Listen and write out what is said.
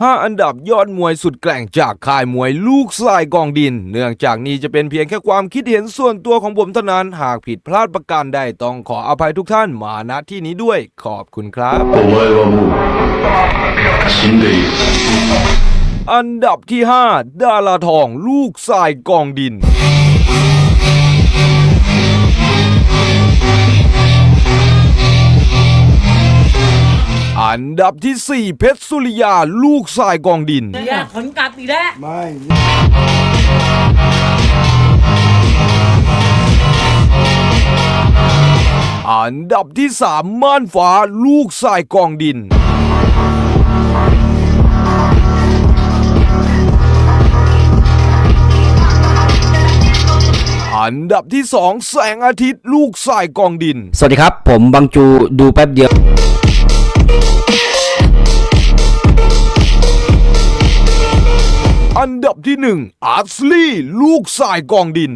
5 อันดับยอดมวยสุดแกร่งจากค่ายมวยลูกทรายกองดิน เนื่องจากนี้จะเป็นเพียงแค่ความคิดเห็นส่วนตัวของผมเท่านั้น หากผิดพลาดประการใดต้องขออภัยทุกท่านมาณที่นี้ด้วยขอบคุณครับอันดับที่ 5 ดาราทองลูกทรายกองดิน อันดับที่ 4 เพชรสุริยาลูกทรายกองดินแยกขนกลับอีกแล้วไม่ อันดับที่ 3 ม่านฟ้าลูกทรายกองดิน อันดับที่ 2 แสงอาทิตย์ลูกทรายกองดิน สวัสดีครับ ผมบังจูดูแป๊บเดียว อันดับที่ 1 อาร์ซลี่ลูกทรายกองดิน